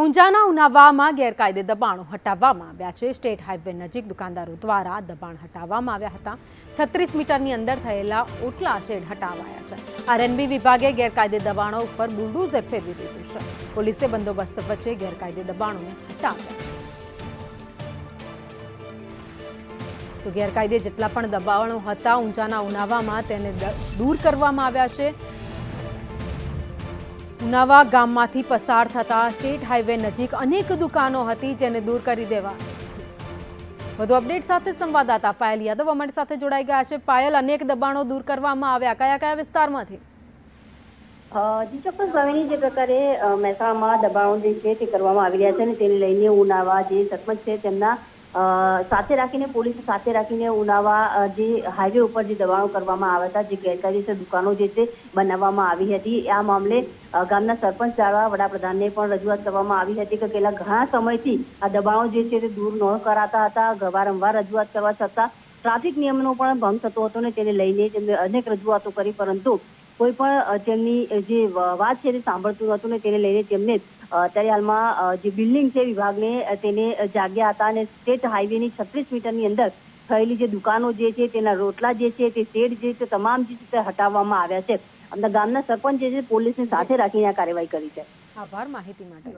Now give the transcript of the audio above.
ઊંઝાના ઉનાવામાં ગેરકાયદે દબાણો હટાવવામાં આવ્યા છે. સ્ટેટ હાઈવે નજીક દુકાનદારો દ્વારા દબાણ હટાવવામાં આવ્યા હતા. છત્રીસ મીટરની અંદર થયેલા ઓટલા શેડ હટાવાયા છે. આરએનબી વિભાગે ગેરકાયદે દબાણો ઉપર બુલડોઝર ફેરવી દીધું છે. પોલીસે બંદોબસ્ત વચ્ચે ગેરકાયદે દબાણોને હટાવ્યા. તો ગેરકાયદે જેટલા પણ દબાણો હતા, ઊંઝાના ઉનાવામાં તેને દૂર કરવામાં આવ્યા છે. ઉનાવા ગામમાંથી પસાર થતા સ્ટેટ હાઈવે નજીક અનેક દુકાનો હતી જેને દૂર કરી દેવા. વધુ અપડેટ સાથે સંવાદદાતા પાયલ યાદવ અમારી સાથે જોડાઈ ગયા છે. પાયલ, અનેક દબાણો દૂર કરવામાં આવ્યા. કયા કયા વિસ્તારમાંથી? જી, ચોક્કસ ભાવિની જે પ્રકારે મહેસાણામાં દબાણો જે છે તે કરવામાં આવી રહ્યા છે અને તેને લઈને ઉનાવા જે સરપંચ છે તેમના સાથે રાખીને પોલીસ સાથે રાખીને ઉનાવા જે હાઈવે ઉપર જે દબાણો કરવામાં આવ્યા હતા, જે ગેરકાયદેસર દુકાનો જે છે બનાવવામાં આવી હતી, આ મામલે ગામના સરપંચ દ્વારા વડાપ્રધાનને પણ રજૂઆત કરવામાં આવી હતી કે પેલા ઘણા સમયથી આ દબાણો જે છે તે દૂર ન કરાતા હતા, વારંવાર રજૂઆત કરવા છતાં ટ્રાફિક નિયમનો પણ ભંગ થતો હતો ને તેને લઈને તેમણે અનેક રજૂઆતો કરી, પરંતુ કોઈ પણ તેમની જે વાત છે તે સાંભળતું હતું ને તેને લઈને તેમને અત્યારે હાલમાં જે બિલ્ડિંગ છે વિભાગને તેને જાગ્યા હતા અને સ્ટેટ હાઈવેની છત્રીસ મીટરની અંદર થયેલી જે દુકાનો જે છે, તેના રોટલા જે છે, તે શેડ જે છે, તમામ જે છે હટાવવામાં આવ્યા છે. અમદાવાદ ગામના સરપંચ જે છે પોલીસની સાથે રાખીને આ કાર્યવાહી કરી છે. આભાર માહિતી માટે.